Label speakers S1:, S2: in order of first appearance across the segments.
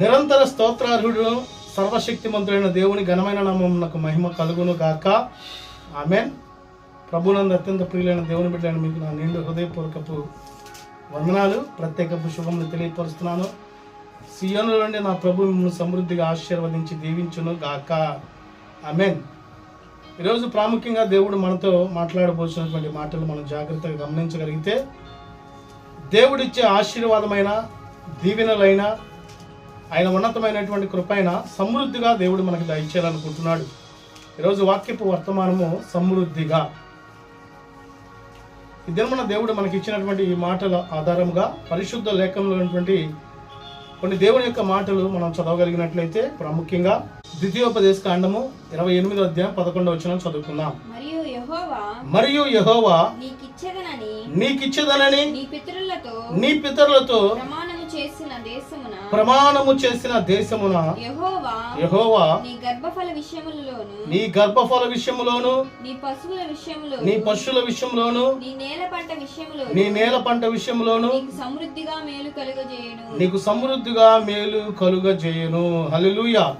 S1: నిరంతర స్తోత్రార్హుడు సర్వశక్తిమంతుడైన దేవుని ఘనమైన నామమునకు మహిమ కలుగును గాక. ఆమెన్. ప్రభునందు అత్యంత ప్రియులైన దేవుని బిడ్డలైన మీకు నా నిండు హృదయపూర్వకపు వందనాలు ప్రత్యేకపు శుభములు తెలియపరుస్తున్నాను. సియోను నుండి నా ప్రభు మిమ్మల్ని సమృద్ధిగా ఆశీర్వదించి దీవించును గాక. ఆమెన్. ఈరోజు ప్రాముఖ్యంగా దేవుడు మనతో మాట్లాడబోతున్నటువంటి మాటలు మనం జాగ్రత్తగా గమనించగలిగితే దేవుడిచ్చే ఆశీర్వాదమైన దీవెనలైన ఆయన ఉన్నతమైనటువంటి కృపైన సమృద్ధిగా దేవుడు మనకి దయచేయాలనుకుంటున్నాడు. ఈరోజు వాక్యపు వర్తమానము సమృద్ధిగా. ఈ దినమున దేవుడు మనకి ఇచ్చినటువంటి ఈ మాటల ఆధారముగా పరిశుద్ధ లేఖంలో ఉన్నటువంటి కొన్ని దేవుని యొక్క మాటలు మనం చదవగలిగినట్లయితే ప్రాముఖ్యంగా ద్వితీయోపదేశ కాండము ఇరవై ఎనిమిదో అధ్యాయం పదకొండవ వచ్చిన చదువుకుందాం.
S2: మరియు యెహోవా నీకిచ్చేదనని
S1: నీకిచ్చదనని
S2: నీ పితరులతో
S1: నీ పితరులతో
S2: ప్రమాణము చేసిన దేశమున
S1: ప్రమాణము చేసిన దేశమున
S2: యెహోవా నీ గర్భఫల విషయములలోను
S1: నీ గర్భఫల విషయములోను
S2: నీ పశువుల విషయములో
S1: నీ పశువుల విషయంలోను
S2: నీ నేల పంట విషయములో
S1: నీ నేల పంట విషయంలోను
S2: నీకు సమృద్ధిగా మేలు కలుగజేయును.
S1: నీకు సమృద్ధిగా మేలు కలుగజేయును. హల్లెలూయా.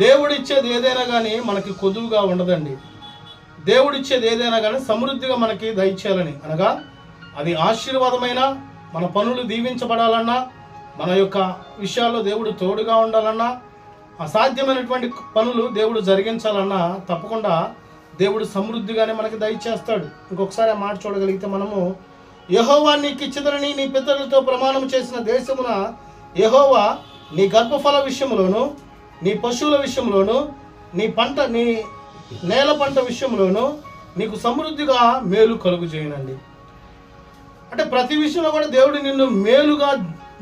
S1: దేవుడిచ్చేది ఏదైనా కానీ మనకి కొదువుగా ఉండదండి. దేవుడిచ్చేది ఏదైనా కానీ సమృద్ధిగా మనకి దయచేయాలని. అనగా అది ఆశీర్వాదమైన మన పనులు దీవించబడాలన్నా మన యొక్క విషయాల్లో దేవుడు తోడుగా ఉండాలన్నా అసాధ్యమైనటువంటి పనులు దేవుడు జరిగించాలన్నా తప్పకుండా దేవుడు సమృద్ధిగానే మనకి దయచేస్తాడు. ఇంకొకసారి ఆ మాట చూడగలిగితే మనము యహోవా నీకు ఇచ్చిదరని నీ పితరులతో ప్రమాణం చేసిన దేశమున యహోవా నీ గర్భఫల విషయంలోను నీ పశువుల విషయంలోను నీ పంట నీ నేల పంట విషయంలోను నీకు సమృద్ధిగా మేలు కలుగు చేయనండి. అంటే ప్రతి విషయంలో కూడా దేవుడు నిన్ను మేలుగా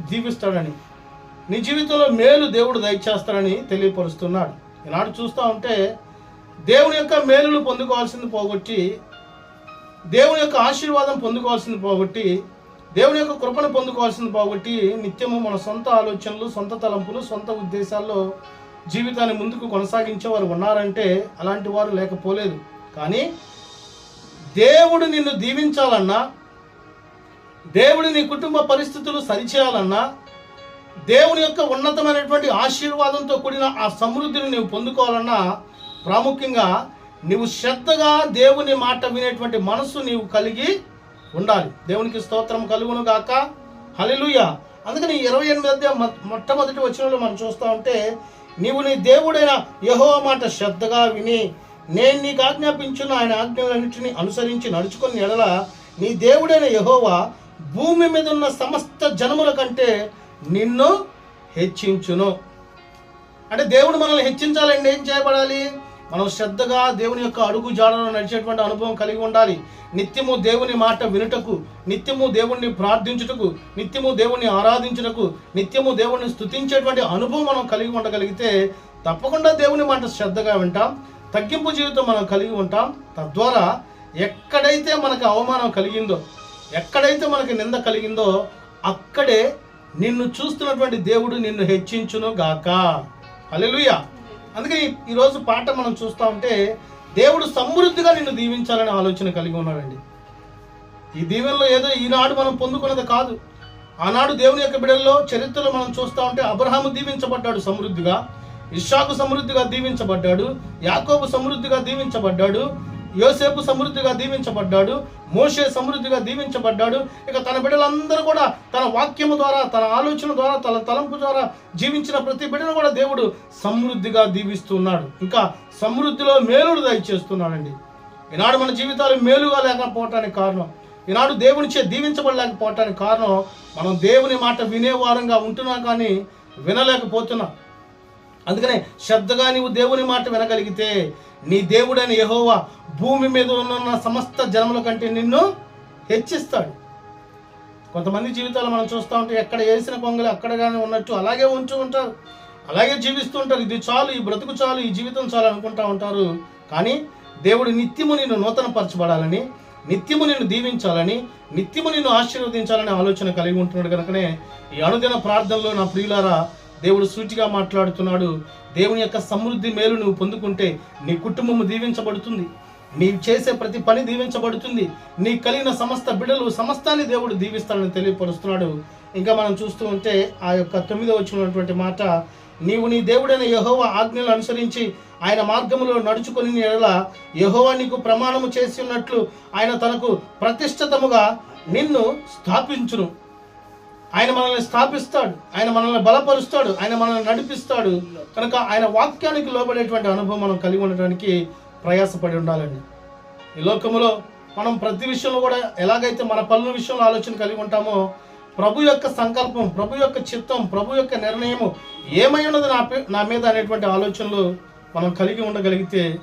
S1: దీవిస్తాడని నీ జీవితంలో మేలు దేవుడు దయచేస్తాడని తెలియపరుస్తున్నాడు. ఈనాడు చూస్తూ ఉంటే దేవుని యొక్క మేలులు పొందుకోవాల్సింది పోగొట్టి దేవుని యొక్క ఆశీర్వాదం పొందుకోవాల్సింది పోగొట్టి దేవుని యొక్క కృపను పొందుకోవాల్సింది పోగొట్టి నిత్యము మన సొంత ఆలోచనలు సొంత తలంపులు సొంత ఉద్దేశాల్లో జీవితాన్ని ముందుకు కొనసాగించే వారు ఉన్నారంటే అలాంటి వారు లేకపోలేదు. కానీ దేవుడు నిన్ను దీవించాలన్నా దేవుడు నీ కుటుంబ పరిస్థితులు సరిచేయాలన్నా దేవుని యొక్క ఉన్నతమైనటువంటి ఆశీర్వాదంతో కూడిన ఆ సమృద్ధిని నీవు పొందుకోవాలన్నా ప్రాముఖ్యంగా నీవు శ్రద్ధగా దేవుని మాట వినేటువంటి మనస్సు నీవు కలిగి ఉండాలి. దేవునికి స్తోత్రం కలుగును గాక. హలిలుయ అందుకని ఇరవై ఎనిమిది మొట్టమొదటి వచనంలో మనం చూస్తూ ఉంటే నీవు నీ దేవుడైన యహో మాట శ్రద్ధగా విని నేను నీకు ఆజ్ఞాపించిన ఆయన ఆజ్ఞలన్నింటినీ అనుసరించి నడుచుకుని ఎడల నీ దేవుడైన యహోవా భూమి మీద ఉన్న సమస్త జనముల కంటే నిన్ను హెచ్చించును. అంటే దేవుడు మనల్ని హెచ్చించాలంటే ఏం చేయబడాలి? మనం శ్రద్ధగా దేవుని యొక్క అడుగు జాడలో నడిచేటువంటి అనుభవం కలిగి ఉండాలి. నిత్యము దేవుని మాట వినుటకు నిత్యము దేవుణ్ణి ప్రార్థించుటకు నిత్యము దేవుణ్ణి ఆరాధించుటకు నిత్యము దేవుణ్ణి స్థుతించేటువంటి అనుభవం మనం కలిగి ఉండగలిగితే తప్పకుండా దేవుని మాట శ్రద్ధగా వింటాం. తగ్గింపు జీవితం మనం కలిగి ఉంటాం. తద్వారా ఎక్కడైతే మనకు అవమానం కలిగిందో ఎక్కడైతే మనకి నింద కలిగిందో అక్కడే నిన్ను చూస్తున్నటువంటి దేవుడు నిన్ను హెచ్చించును గాక. హల్లెలూయా. అందుకని ఈరోజు పాట మనం చూస్తూ ఉంటే దేవుడు సమృద్ధిగా నిన్ను దీవించాలనే ఆలోచన కలిగి ఉన్నాడండి. ఈ దీవెనలో ఏదో ఈనాడు మనం పొందుకున్నది కాదు. ఆనాడు దేవుని యొక్క బిడల్లో చరిత్రలో మనం చూస్తూ ఉంటే అబ్రహాము దీవించబడ్డాడు సమృద్ధిగా ఇషాకు సమృద్ధిగా దీవించబడ్డాడు యాకోబు సమృద్ధిగా దీవించబడ్డాడు యోసేపు సమృద్ధిగా దీవించబడ్డాడు మోషే సమృద్ధిగా దీవించబడ్డాడు. ఇక తన బిడ్డలందరూ కూడా తన వాక్యము ద్వారా తన ఆలోచన ద్వారా తన తలంపు ద్వారా జీవించిన ప్రతి బిడ్డను కూడా దేవుడు సమృద్ధిగా దీవిస్తున్నాడు. ఇంకా సమృద్ధిలో మేలుడు దయచేస్తున్నాడండి. ఈనాడు మన జీవితాలు మేలుగా లేకపోవటానికి కారణం ఈనాడు దేవునిచే దీవించబడలేకపోవటానికి కారణం మనం దేవుని మాట వినేవారంగా ఉంటున్నాం కానీ వినలేకపోతున్నాం. అందుకనే శ్రద్ధగా నీవు దేవుని మాట వినగలిగితే నీ దేవుడైన యహోవా భూమి మీద ఉన్న సమస్త జనముల కంటే నిన్ను హెచ్చిస్తాడు. కొంతమంది జీవితాలు మనం చూస్తూ ఉంటే ఎక్కడ వేసిన కొంగలు అక్కడగానే ఉన్నట్టు అలాగే ఉంటూ ఉంటారు. అలాగే జీవిస్తూ ఉంటారు. ఇది చాలు ఈ బ్రతుకు చాలు ఈ జీవితం చాలు అనుకుంటా ఉంటారు. కానీ దేవుడు నిత్యము నిన్ను నూతనపరచబడాలని నిత్యము నిన్ను దీవించాలని నిత్యము నిన్ను ఆశీర్వదించాలని ఆలోచన కలిగి ఉంటున్నాడు కనుకనే ఈ అనుదిన ప్రార్థనలో నా ప్రియులారా దేవుడు సూచిగా మాట్లాడుతున్నాడు. దేవుని యొక్క సమృద్ధి మేలు నువ్వు పొందుకుంటే నీ కుటుంబము దీవించబడుతుంది. నీవు చేసే ప్రతి పని దీవించబడుతుంది. నీ కలిగిన సమస్త బిడలు సమస్తాన్ని దేవుడు దీవిస్తాడని తెలియపరుస్తున్నాడు. ఇంకా మనం చూస్తూ ఉంటే ఆ యొక్క తొమ్మిదో వచ్చినటువంటి మాట నీవు నీ దేవుడైన యహోవ ఆజ్ఞలు అనుసరించి ఆయన మార్గములో నడుచుకొని ఎడల యహోవ నీకు ప్రమాణము చేసి ఉన్నట్లు ఆయన తనకు ప్రతిష్ఠితముగా నిన్ను స్థాపించును. ఆయన మనల్ని స్థాపిస్తాడు. ఆయన మనల్ని బలపరుస్తాడు. ఆయన మనల్ని నడిపిస్తాడు. కనుక ఆయన వాక్యానికి లోబడేటువంటి అనుభవం మనం కలిగి ఉండడానికి ప్రయాసపడి ఉండాలండి. ఈ లోకములో మనం ప్రతి విషయంలో కూడా ఎలాగైతే మన పనుల విషయంలో ఆలోచన కలిగి ఉంటామో ప్రభు యొక్క సంకల్పం ప్రభు యొక్క చిత్తం ప్రభు యొక్క నిర్ణయము ఏమై ఉన్నది నా పే- నా మీద అనేటువంటి ఆలోచనలు మనం కలిగి ఉండగలిగితే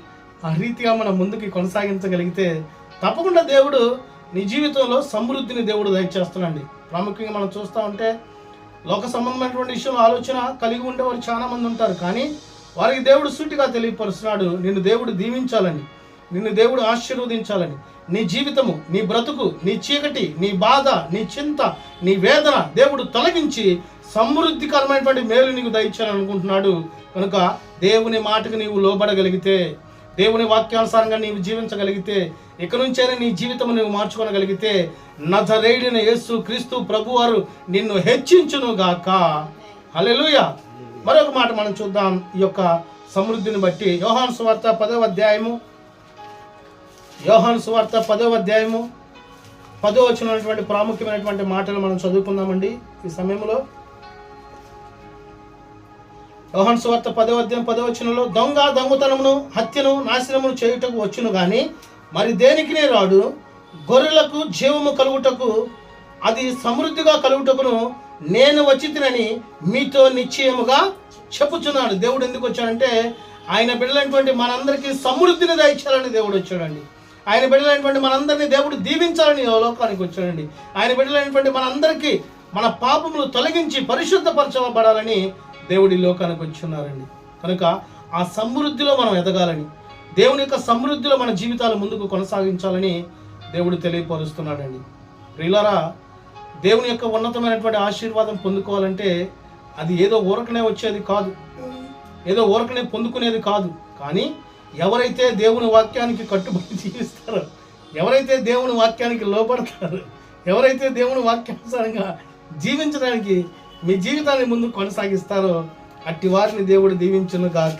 S1: ఆ రీతిగా మనం ముందుకి కొనసాగించగలిగితే తప్పకుండా దేవుడు నీ జీవితంలో సమృద్ధిని దేవుడు దయచేస్తున్నాడు ప్రాముఖ్యంగా మనం చూస్తూ ఉంటే లోక సంబంధమైనటువంటి విషయంలో ఆలోచన కలిగి ఉండేవారు చాలామంది ఉంటారు. కానీ వారికి దేవుడు సూటిగా తెలియపరుస్తున్నాడు. నిన్ను దేవుడు దీవించాలని నిన్ను దేవుడు ఆశీర్వదించాలని. నీ జీవితము నీ బ్రతుకు నీ చీకటి నీ బాధ నీ చింత నీ వేదన దేవుడు తొలగించి సమృద్ధికరమైనటువంటి మేలు నీకు దయచాలని అనుకుంటున్నాడు. కనుక దేవుని మాటకు నీవు లోబడగలిగితే దేవుని వాక్యానుసారంగా నీవు జీవించగలిగితే ఇక నుంచైనా నీ జీవితం నువ్వు మార్చుకోగలిగితే నజరేడిన యేసు క్రీస్తు ప్రభువారు నిన్ను హెచ్చించును గాక హల్లెలూయా. మరొక మాట మనం చూద్దాం ఈ యొక్క సమృద్ధిని బట్టి. యోహాన్ సువార్త పదవ అధ్యాయము. యోహాన్ సువార్త పదవ అధ్యాయము. పదో వచ్చినటువంటి ప్రాముఖ్యమైనటువంటి మాటలు మనం చదువుకుందామండి ఈ సమయంలో. యోహన్ సువార్త పదవద్యం పదవచనంలో దొంగ దొంగతనమును హత్యను నాశనమును చేయుటకు వచ్చును కానీ మరి దేనికినే రాడు? గొర్రెలకు జీవము కలుగుటకు అది సమృద్ధిగా కలుగుటకును నేను వచ్చి తినని మీతో నిశ్చయముగా చెప్పుచున్నాడు. దేవుడు ఎందుకు వచ్చాడంటే ఆయన బిడ్డలైనటువంటి మనందరికీ సమృద్ధిని దయచాలని దేవుడు వచ్చాడండి. ఆయన బిడ్డలైనటువంటి మనందరినీ దేవుడు దీవించాలని లోకానికి వచ్చాడండి. ఆయన బిడ్డలైనటువంటి మనందరికీ మన పాపములు తొలగించి పరిశుద్ధపరచబడాలని దేవుడి లోకానికి వచ్చి ఉన్నారండి. కనుక ఆ సమృద్ధిలో మనం ఎదగాలని దేవుని యొక్క సమృద్ధిలో మన జీవితాలు ముందుకు కొనసాగించాలని దేవుడు తెలియపరుస్తున్నాడండి. ప్రియులారా దేవుని యొక్క ఉన్నతమైనటువంటి ఆశీర్వాదం పొందుకోవాలంటే అది ఏదో ఊరకనే వచ్చేది కాదు. ఏదో ఊరకనే పొందుకునేది కాదు. కానీ ఎవరైతే దేవుని వాక్యానికి కట్టుబడి జీవిస్తారో ఎవరైతే దేవుని వాక్యానికి లోపడతారో ఎవరైతే దేవుని వాక్యానుసారంగా జీవించడానికి మీ జీవితాన్ని ముందు కొనసాగిస్తారో అట్టి వారిని దేవుడు దీవించును గాక.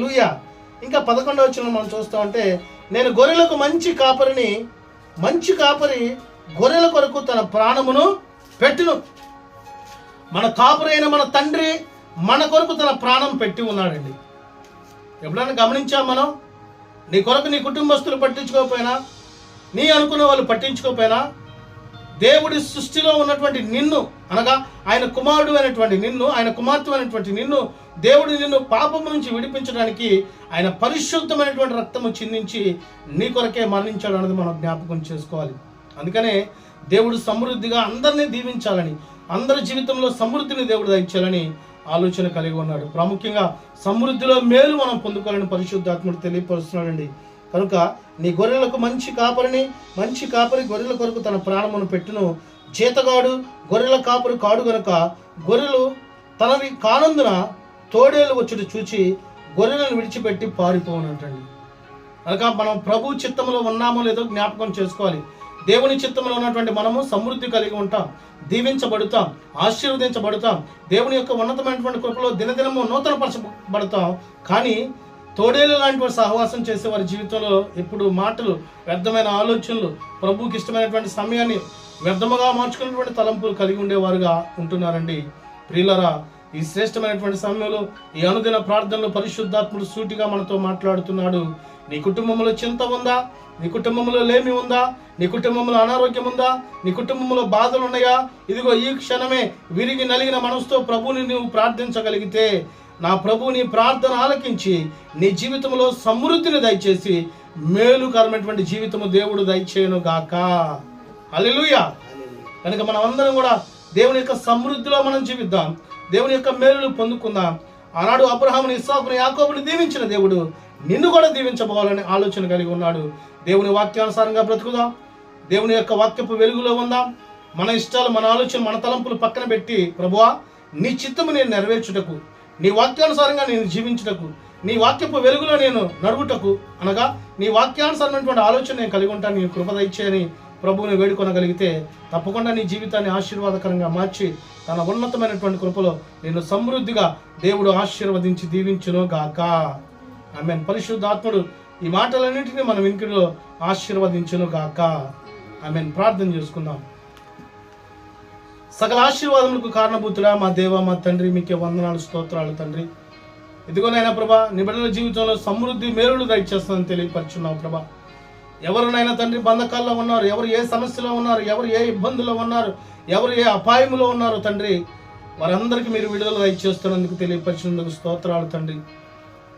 S1: లూయా ఇంకా పదకొండవ వచ్చిన మనం చూస్తూ ఉంటే నేను గొర్రెలకు మంచి కాపరిని మంచి కాపరి గొర్రెల కొరకు తన ప్రాణమును పెట్టును. మన కాపురైన మన తండ్రి మన కొరకు తన ప్రాణం పెట్టి ఉన్నాడండి. ఎప్పుడైనా గమనించాం మనం? నీ కొరకు నీ కుటుంబస్తులు పట్టించుకోకపోయినా నీ అనుకున్న వాళ్ళు పట్టించుకోకపోయినా దేవుడి సృష్టిలో ఉన్నటువంటి నిన్ను అనగా ఆయన కుమారుడు అయినటువంటి నిన్ను ఆయన కుమార్తె అయినటువంటి నిన్ను దేవుడు నిన్ను పాపం నుంచి విడిపించడానికి ఆయన పరిశుద్ధమైనటువంటి రక్తము చిందించి నీ కొరకే మరణించాడు అన్నది మనం జ్ఞాపకం చేసుకోవాలి. అందుకనే దేవుడు సమృద్ధిగా అందరినీ దీవించాలని అందరి జీవితంలో సమృద్ధిని దేవుడు దయచాలని ఆలోచన కలిగి ఉన్నాడు. ప్రాముఖ్యంగా సమృద్ధిలో మేలు మనం పొందుకోవాలని పరిశుద్ధాత్ముడు తెలియపరుస్తున్నాడండి. కనుక నీ గొర్రెలకు మంచి కాపరిని మంచి కాపరి గొర్రెల కొరకు తన ప్రాణమును పెట్టును. చేతగాడు గొర్రెల కాపురు కాడు గనుక గొర్రెలు తనవి కానందున తోడేలు వచ్చుడు చూచి గొర్రెలను విడిచిపెట్టి పారిపోనంటండి కనుక మనం ప్రభు చిత్తంలో ఉన్నామో లేదో జ్ఞాపకం చేసుకోవాలి. దేవుని చిత్తంలో ఉన్నటువంటి మనము సమృద్ధి కలిగి ఉంటాం దీవించబడుతాం ఆశీర్వదించబడుతాం దేవుని యొక్క ఉన్నతమైనటువంటి కృపలో దినదినము నూతనపరచబడతాం. కానీ తోడేలు లాంటి వారు సహవాసం చేసే వారి జీవితంలో ఎప్పుడు మాటలు వ్యర్థమైన ఆలోచనలు ప్రభుకి ఇష్టమైనటువంటి సమయాన్ని వ్యర్థముగా మార్చుకున్నటువంటి తలంపులు కలిగి ఉండేవారుగా ఉంటున్నారండి. ప్రియులరా ఈ శ్రేష్టమైనటువంటి సమయంలో ఈ అనుదిన ప్రార్థనలో పరిశుద్ధాత్ముడు సూటిగా మనతో మాట్లాడుతున్నాడు. నీ కుటుంబంలో చింత ఉందా? నీ కుటుంబంలో లేమి ఉందా? నీ కుటుంబంలో అనారోగ్యం ఉందా? నీ కుటుంబంలో బాధలు ఉన్నాయా? ఇదిగో ఈ క్షణమే విరిగి నలిగిన మనసుతో ప్రభుని నువ్వు ప్రార్థించగలిగితే నా ప్రభు నీ ప్రార్థన ఆలకించి నీ జీవితంలో సమృద్ధిని దయచేసి మేలుకరమైనటువంటి జీవితము దేవుడు దయచేయను గాక. హల్లెలూయా. కనుక మనం అందరం కూడా దేవుని యొక్క సమృద్ధిలో మనం జీవిద్దాం. దేవుని యొక్క మేలులు పొందుకుందాం. ఆనాడు అబ్రహాముని ఇస్సాకుని యాకోబుని దీవించిన దేవుడు నిన్ను కూడా దీవించబోవాలని ఆలోచన కలిగి ఉన్నాడు. దేవుని వాక్యానుసారంగా బ్రతుకుదాం. దేవుని యొక్క వాక్యపు వెలుగులో ఉందాం. మన ఇష్టాలు మన ఆలోచన మన తలంపులు పక్కన పెట్టి ప్రభువా నీ చిత్తము నేను నెరవేర్చుటకు నీ వాక్యానుసారంగా నేను జీవించుటకు నీ వాక్యపు వెలుగులో నేను నడుగుటకు అనగా నీ వాక్యానుసారమైనటువంటి ఆలోచన నేను కలిగి ఉంటాను. నీ కృప దయచేయని ప్రభువుని వేడుకొనగలిగితే తప్పకుండా నీ జీవితాన్ని ఆశీర్వాదకరంగా మార్చి తన ఉన్నతమైనటువంటి కృపలో నేను సమృద్ధిగా దేవుడు ఆశీర్వదించి దీవించును గాక ఆమె పరిశుద్ధాత్ముడు ఈ మాటలన్నింటినీ మనం ఇంకిలో ఆశీర్వదించును గాక ఆమె ప్రార్థన చేసుకుందాం. సకల ఆశీర్వాదములకు కారణభూతుడా మా దేవ మా తండ్రి మీకే వందనాలు స్తోత్రాలు తండ్రి. ఇదిగోనైనా ప్రభా నీ జీవితంలో సమృద్ధి మేలులు దయచేస్తుందని తెలియపరుచున్నావు ప్రభా. ఎవరినైనా తండ్రి బంధకాల్లో ఉన్నారు ఎవరు ఏ సమస్యలో ఉన్నారు ఎవరు ఏ ఇబ్బందులో ఉన్నారు ఎవరు ఏ అపాయములో ఉన్నారు తండ్రి వారందరికీ మీరు విడుదల దయచేస్తున్నందుకు తెలియపరిచినందుకు స్తోత్రాలు తండ్రి.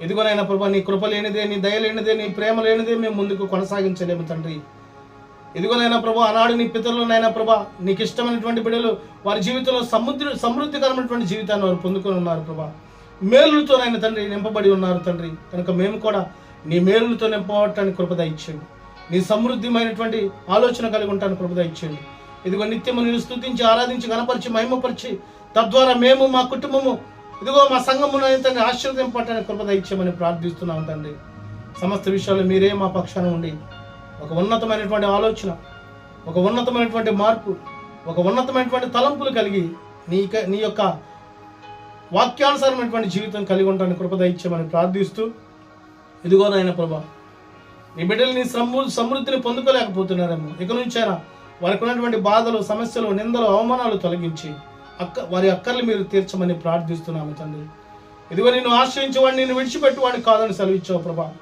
S1: ఎదుగునైనా ప్రభా నీ కృప లేనిదే నీ దయ లేనిదే నీ ప్రేమ లేనిదే మేము ముందుకు కొనసాగించలేము తండ్రి. ఎదుగునైనా ప్రభా ఆనాడు నీ పితరులనైనా ప్రభా నీకు ఇష్టమైనటువంటి బిడ్డలు వారి జీవితంలో సముద్ర సమృద్ధికరమైనటువంటి జీవితాన్ని వారు పొందుకొని ఉన్నారు ప్రభా. మేలులతోనైనా తండ్రి నింపబడి ఉన్నారు తండ్రి. కనుక మేము కూడా నీ మేలులతో నింపబడటానికి కృపద ఇచ్చేయండి నీ సమృద్ధిమైనటువంటి ఆలోచన కలిగి ఉంటాను కృపద ఇచ్చేయండి ఇదిగో నిత్యము నేను స్థుతించి ఆరాధించి గణపరిచి మహిమపరిచి తద్వారా మేము మా కుటుంబము ఇదిగో మా సంఘమున తండ్రి ఆశీర్వదింపటానికి కృపద ఇచ్చామని ప్రార్థిస్తున్నాం తండ్రి. సమస్త విషయాలు మీరే మా పక్షాన ఉండి ఒక ఉన్నతమైనటువంటి ఆలోచన ఒక ఉన్నతమైనటువంటి మార్పు ఒక ఉన్నతమైనటువంటి తలంపులు కలిగి నీ క- నీ యొక్క వాక్యానుసారమైనటువంటి జీవితం కలిగి ఉంటాను కృపద ఇచ్చామని ప్రార్థిస్తూ ఇదిగో నాయన ప్రభా నీ బిడ్డలు నీ సమృ సమృద్ధిని పొందుకోలేకపోతున్నారేమో. ఇక నుంచైనా వారికి ఉన్నటువంటి బాధలు సమస్యలు నిందలు అవమానాలు తొలగించి అక్క వారి అక్కర్లు మీరు తీర్చమని ప్రార్థిస్తున్నాము తండ్రి. ఇదిగో నిన్ను ఆశ్రయించేవాడిని నిన్ను విడిచిపెట్టువాడిని కాదని సెలవిచ్చావు ప్రభా.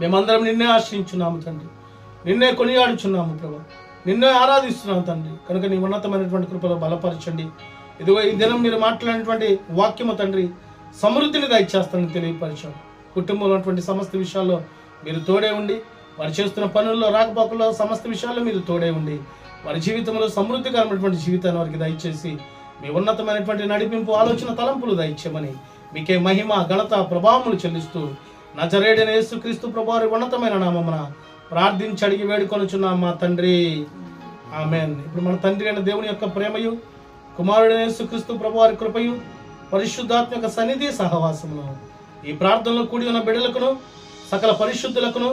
S1: మేమందరం నిన్నే ఆశ్రయించున్నాము తండ్రి. నిన్నే కొనియాడుచున్నాము ప్రభా. నిన్నే ఆరాధిస్తున్నాము తండ్రి. కనుక నీ ఉన్నతమైనటువంటి కృపలో బలపరచండి. ఇదిగో ఈ దినం మీరు మాట్లాడినటువంటి వాక్యము తండ్రి సమృద్ధిని దయచేస్తానని తెలియపరిచాం కుటుంబంలో ఉన్నటువంటి సమస్త విషయాల్లో మీరు తోడే ఉండి వారు చేస్తున్న పనుల్లో రాకపోకల్లో సమస్త విషయాల్లో మీరు తోడే ఉండి వారి జీవితంలో సమృద్ధికరమైనటువంటి జీవితాన్ని వారికి దయచేసి మీ ఉన్నతమైనటువంటి నడిపింపు ఆలోచన తలంపులు దయచేయమని మీకే మహిమ ఘనత ప్రభావములు చెల్లిస్తూ నజరేడైన యేసుక్రీస్తు ప్రభువారి ఉన్నతమైన నామమున ప్రార్థించి అడిగి వేడుకొనుచున్నాం మా తండ్రి. ఆమెన్. ఇప్పుడు మన తండ్రి అయిన దేవుని యొక్క ప్రేమయు కుమారుడైన యేసుక్రీస్తు ప్రభువారి కృపయు పరిశుద్ధాత్మక సన్నిధి సహవాసమును ఈ ప్రార్థనలో కూడి ఉన్న బిడ్డలకును సకల పరిశుద్ధులకును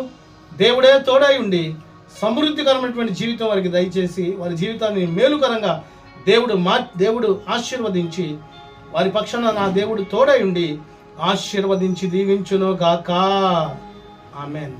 S1: దేవుడే తోడై ఉండి సమృద్ధికరమైనటువంటి జీవితం వారికి దయచేసి వారి జీవితాన్ని మేలుకరంగా దేవుడు మా దేవుడు ఆశీర్వదించి వారి పక్షాన నా దేవుడు తోడై ఉండి ఆశీర్వదించి దీవించును గాక ఆమెన్.